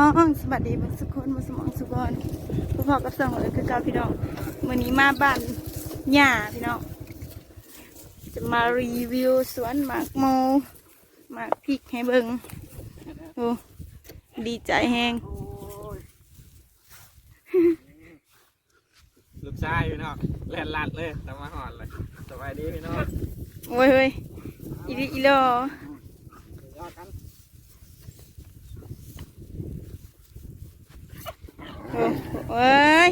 น้องสวัสดีสุคนมาสมองสุกรพ่อพ่อกับสองเลยคือเก่าพี่น้องวันนี้มาบ้านหญ้าพี่น้องจะมารีวิวสวนหมากโมหมากพริกให้เบิงโอ้ดีใจแฮงลูกชายพี่น้องแล่นลัดเลยตามมาหอดเลยสบายดีพี่น้องโอ้ยเฮ้ยอีลิอีโล ยอดกัน โอ้ย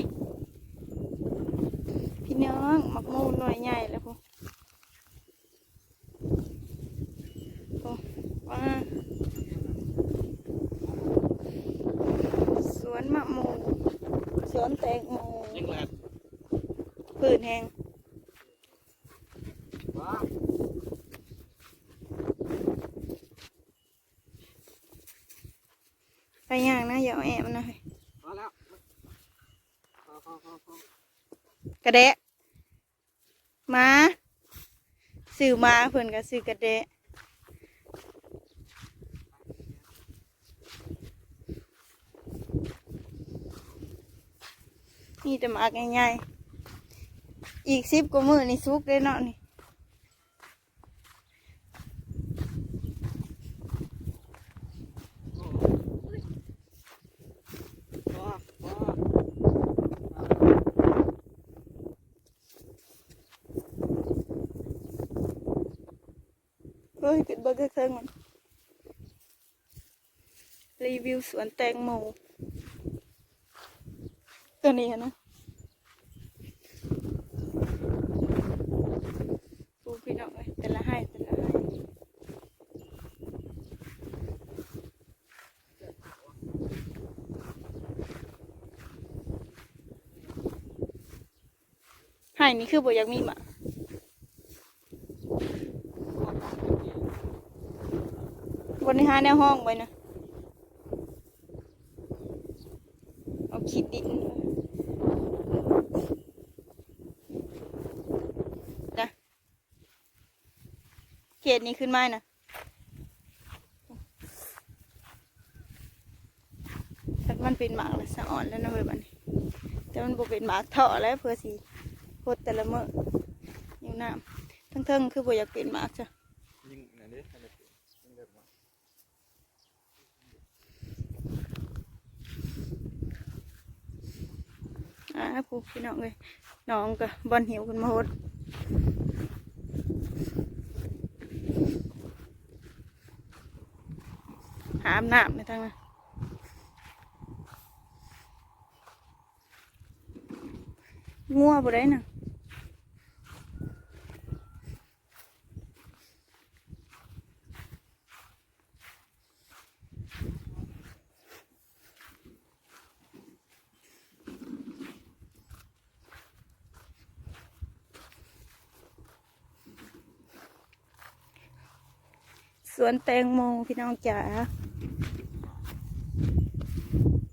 พี่น้องหมักโมหน่วยใหญ่แล้วพวกโอ้ว้าสวนมะโมสวนแตงโมยิงแลดพืชแหงไปย่างนะอย่าเอาแอบมันนะเฮ้ย พอแล้วพอพอพอพอ กระเดะมาสื่อมาเพิ่นก็สื่อกระเดะนี่จะมากง่ายๆอีกสิบกว่ามือนี่ซุกเลยเนาะนี่ พอพอ เฮ้ยเป็นเบอร์เกอร์เครื่องมันรีวิวสวนแตงโมตัวนี้นะปูพี่น้องเลยแต่ละให้แต่ละให้ให้นี่คือบ่อยากมีหมา วันนี้หาแนห้องไว้นะเอาขีดดินนะเขตนี้ขึ้นไมานะแต่มันเป็นหมากและสะอ่อนแล้วนะเว้ยบันแต่มันบ่เป็นหมากเถาะแล้วเพื่อสีโคตรแต่ละเมื่ออยู่น้ำทั้งเทิงๆคือบ่อยากเป็นหมากจ้ะ ยิงไหนดิอะไรยิงเด็กมา อ่าผูกพี่น้องเลยน้องกับบอลหิวกันมาโหดหามน้ำในทางนั้นงัวบ่ได้น่ะ สวนแตงโมพี่น้องจ๋า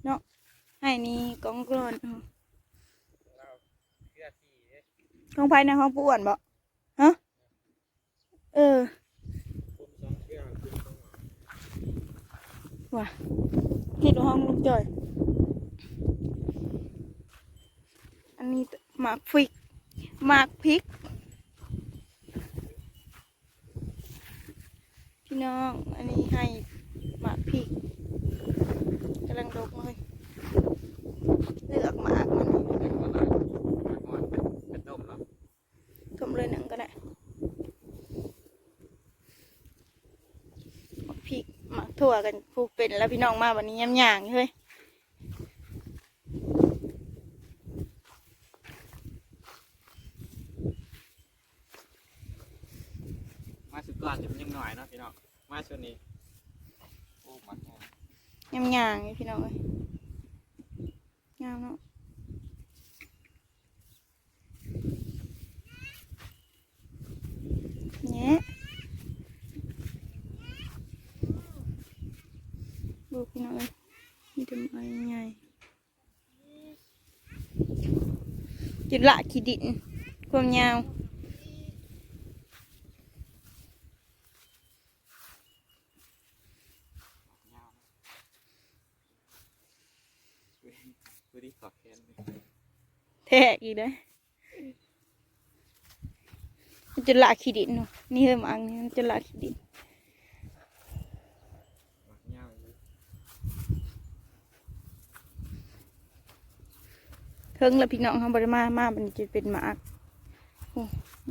เนาะให้นี่กองกลอนเอาเราเชื่อที่เด้ของภายในห้องผู้อ้วนบ่ฮะเออผมสองเชื่อคุณต้องว่ะคิดว่ห้องลุงจ่อย อันนี้หมากพริกหมากพริก พี่น้อง อันนี้ให้หมากพริกกำลังดกเลย เลือกหมากมันเด็กมาเลยหอดเป็นเป็นต้มแล้วทมเลยหนังก็ได้หมากพริกหมากถั่วกันผูกเป็นแล้วพี่น้องมาวันนี้ย้ำย่างอยู่เฮ้ย มาสุดก่อนจะเป็นยังหน่อยเนาะพี่น้อง มาช่วงนี้โอ้มันหอมยำยางๆพี่น้องเอ้ยงามเนาะแง่ดูพี่น้องเอ้ยมีแต่ไม้ใหญ่จุดละขีดินความยาว ดูดิขอแขนนี่แทกอีกเลยมันจะละขี้ดินเนาะนี่เฮมังนี่มันจะละขี้ดินเงาอยู่เทิงแล้วพี่น้องเขาบริมามามันจะเป็นหมากโอ้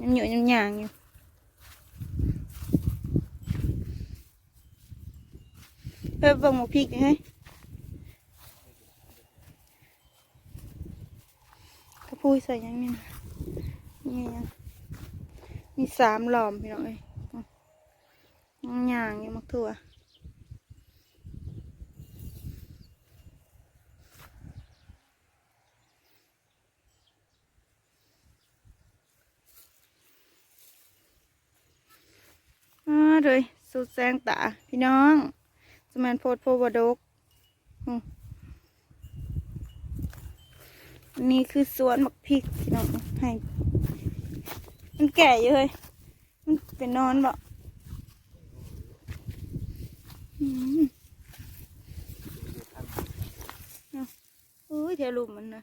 ยังเหนียวยังยางอยู่เฮ้ยเบิ่งหมูพริกนี่เฮ้ยกระ พุ้ยใส่ยังนี่นะนี่ยังมีสามหลอมพี่น้องเอ้ยอ๋อยังยางอยู่มักถั่วอ่าเลยสุดแสงตาพี่น้องสมานโพดโพบดกอืมอั นี่คือสวนหมักพริกพี่น้องให้มันแก่อยู่เลยมันเป็นนอนบ่อืมเอาโอ้ยเทลุมมันนะ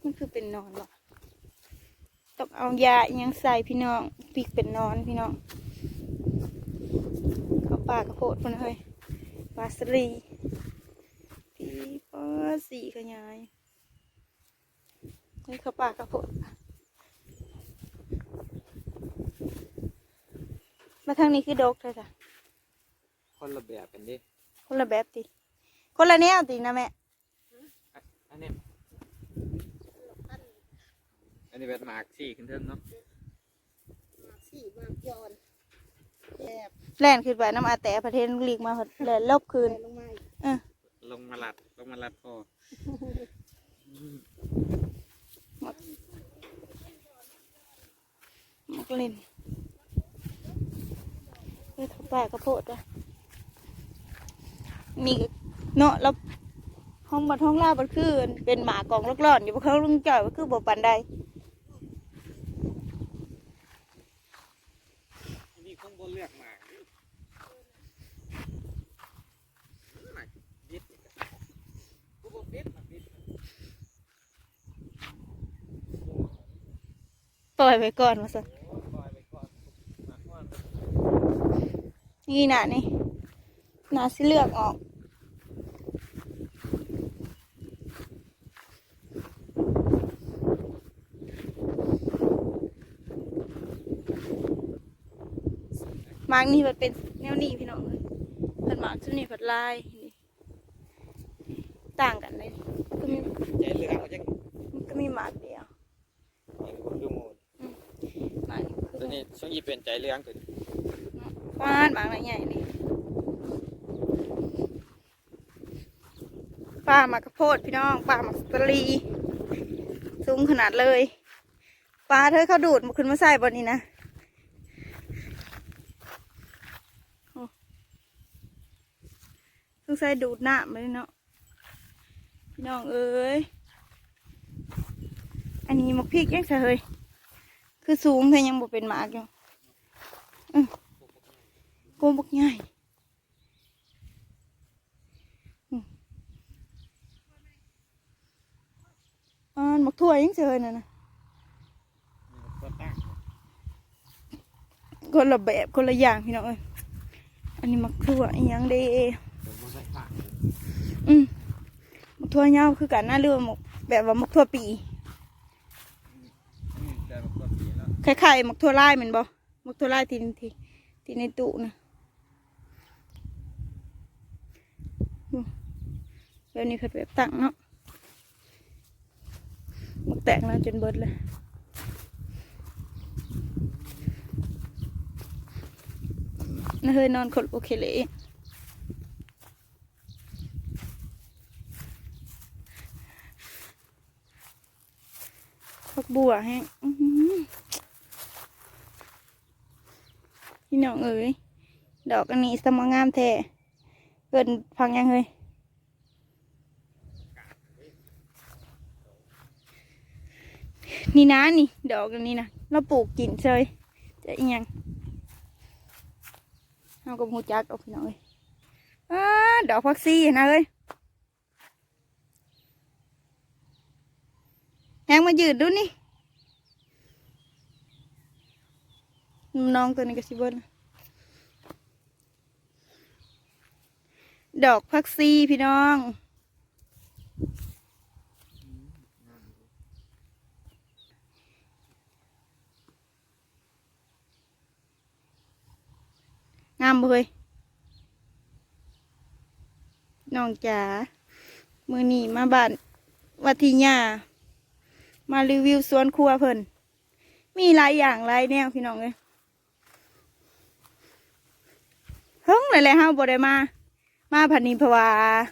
มันคือเป็นนอนบ่ต้องเอายาอยังใส่พี่น้องพริกเป็นนอนพี่น้อง ปลากระโพดพุ่นเฮ้ยปลาสลีปีปอสีขยายเฮ้ยเขาปลากระโพดมาทางนี้คือดกเลยจ้ะคนละแบบกันดิคนละแบบติคนละแนวตินะแม่อะอันนี้อันนี้เป็นหมากสี่ขึ้นเทิงเนาะสี่มากยอนแอ บแล่นขึ้นไปน้ำอาแต่ประเทศลูกลีกมาพอแล่นลบคืนลงมาอีกเออลงมาลัดลงมาลัดคออืมมักเล่นเฮ้ยเขาปลากระโพดวะนี่ก็เนาะแล้วห้องบัดห้องล่าบัดคือเป็นหมากองลูกหลอนอยู่บนเขาลุงจ่อยก็คือบ่ปันใดอันนี้คงบนเลือกหมากดิหมากดิบกูบอกดิบหมากดิบ ปล่อยไปก่อนมาสิโอ้ยปล่อยไปก่อนหมากม่วงนี่น่ะนี่น่าสิเลือกออกหมากนี่มันเป็นแนวนี้พี่น้องเลยเพิ่นหมากชุดนี้เผัดลายนี่ต่างกันเลยก็มีใจเหลืองเขาจะมันก็มีหมากเดียว เห็นคนดูโมด หมากนี่คือ ตัวนี้ช่วงยีเป็นใจเหลืองตัวนี้ฟานหมากอะไรใหญ่นี่ป้าหมากกระโพดพี่น้องป้าหมากสตรีสูงขนาดเลยปลาเธอเขาดูดมาขึ้นมาใส่บนนี้นะโอ้สงสัยดูดหน้ำเลยเนาะพี่น้องเอ้ยอันนี้หมักพริกยังเฮ้ย คือสูงแต่ยังบ่เป็นหมากอยู่อือโกมบักใหญ่อืมอ่านหมักถั่วยังเจอน่ะนะคนละแบบคนละอย่างพี่น้องเอ้ยอันนี้มักทั่วอีหยังเด้ตัวอืมมักทั่วเงาคือกันหน้าเรือมักแบบว่ามักทั่วปี อืมแต่มันก็ปีแล้ว คล้ายๆมักทั่วลายเหมือนบ่มักทั่วลายที่ที่ที่ในตู้นะแบบนี้คือแบบตั้งเนาะมักแตกแล้วจนเบิดเลยน่าเฮ้ยนอนคนโอเคเลยพักบัวแห้งอื้อหือ พี่น้องเอ๋ยดอกอันนี้สมงามแท้เกินพังยังเฮ้ยนี่นะนี่ ดอกอันนี้นะเราปลูกกินเฉยจะอีหยังเอากับหูจักเอาพี่น้องเอ้ยอ้าดอกพักซี่นะเอ้ยแหงมายืดดูนี่ น้องตัวนี้ก็สิเบนดอกพักซี่พี่น้องงามเฮ้ยน้องจ๋า มือนีมาบ้านวัดทิยามารีวิวสวนครัวเพิ่น มีหลายอย่างหลายแนวพี่น้องเลย เฮิงเลยแหละเฮาบ่ได้มา มาพันนี้เพราะว่า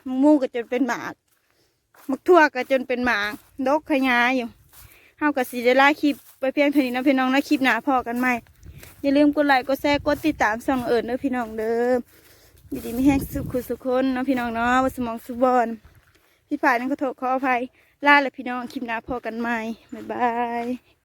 มังมูก็จนเป็นหมากมักทั่วก็จนเป็นหมากดกขยายอยู่เฮาก็สิได้ลาคลิปไปเพียงเท่านี้นะพี่น้องนะคลิปหน้าพอกันใหม่อย่าลืมกดไลค์กดแชร์กดติดตามส่องเอิญด้วยพี่น้องเด้อยู่ดีไม่แห้งสุขสุขคนเนาะพี่น้องเนาะว่าสมองสุบอนพี่ฝ่ายนั้นก็โทษขออภัยลาและพี่น้องคลิปหน้าพอกันใหม่บ๊ายบาย